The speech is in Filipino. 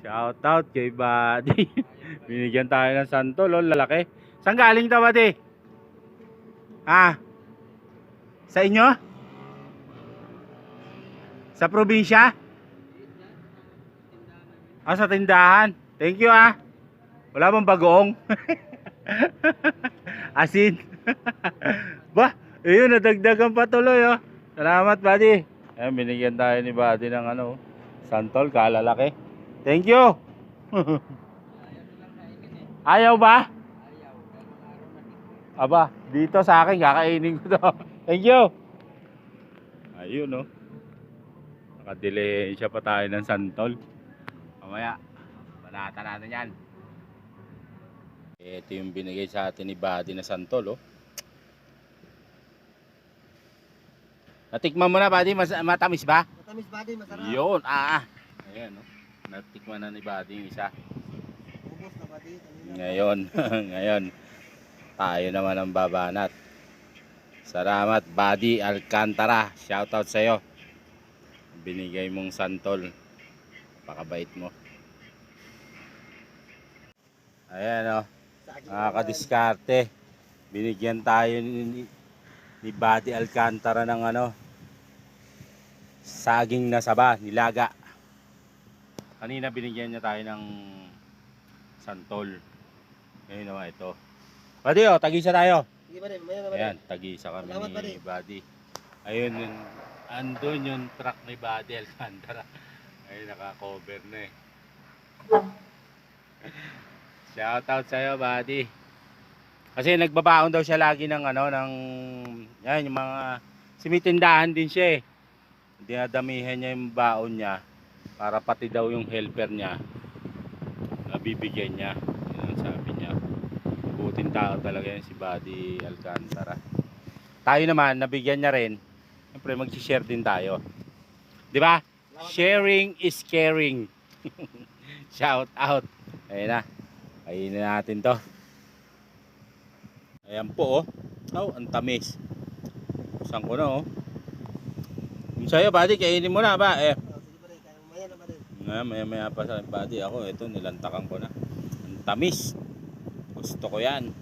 Shout out kay Buddy. Binigyan tayo ng santo, lol, lalaki. Saan galing to, Buddy? Ha? Sa inyo? Sa probinsya? Ah, sa tindahan. Thank you ah. Wala bang bagoong? Asin. ba, ayun, nadagdagan pa tuloy oh. Salamat, buddy. Ayun, binigyan tayo ni buddy ng ano, santol, kalalaki. Thank you. Ayaw ba? Aba, dito sa akin, kakainin ko to. Thank you. Ayun, no. Nakadilihensya pa tayo ng santol. Mamaya, banata natin yan. Ito yung binigay sa atin ni Buddy na santol, oh. Natikman mo na, Buddy? Mas, matamis ba? Matamis body, masarap. Yun, ah. ah. Ayan, no. Natikman na ni yung isa. Ubos na kanina. Ngayon, ngayon, tayo naman ang babanat. Salamat, Buddy Alcantara. Shoutout sa'yo. Binigay mong santol. Pakabait mo. Ayan, oh. Sa akin Nakakadiskarte. Binigyan tayo ni, ni Buddy Alcantara ng ano, saging na saba, nilaga. Kanina binigyan niya tayo ng santol. Ngayon naman ito. Buddy, oh, tagisa tayo. Sige rin, mamaya na ba Ayan, tagisa kami Salamat, ni buddy. Buddy. Ayun, yun, andun yung truck ni Buddy Alcantara. Ay, naka-cover na eh. Shoutout sa'yo, Buddy. Kasi nagbabaon daw siya lagi ng ano, ng, yan, yung mga, simitindahan din siya eh. Dinadamihan niya yung baon niya para pati daw yung helper niya nabibigyan niya. Yun ang sabi niya. Buting tao talaga yan si Buddy Alcantara. Tayo naman, nabigyan niya rin. Siyempre, mag-share din tayo. Di ba? Sharing is caring. Shout out. Ayun na. Ayun na natin to. Ayan po oh. Oh, ang tamis. Saan ko na oh. Sa'yo, buddy, kainin mo na ba? Eh, Oh, nga, maya maya pa sa buddy ako. Ito, nilantakan ko na. Ang tamis. Gusto ko yan.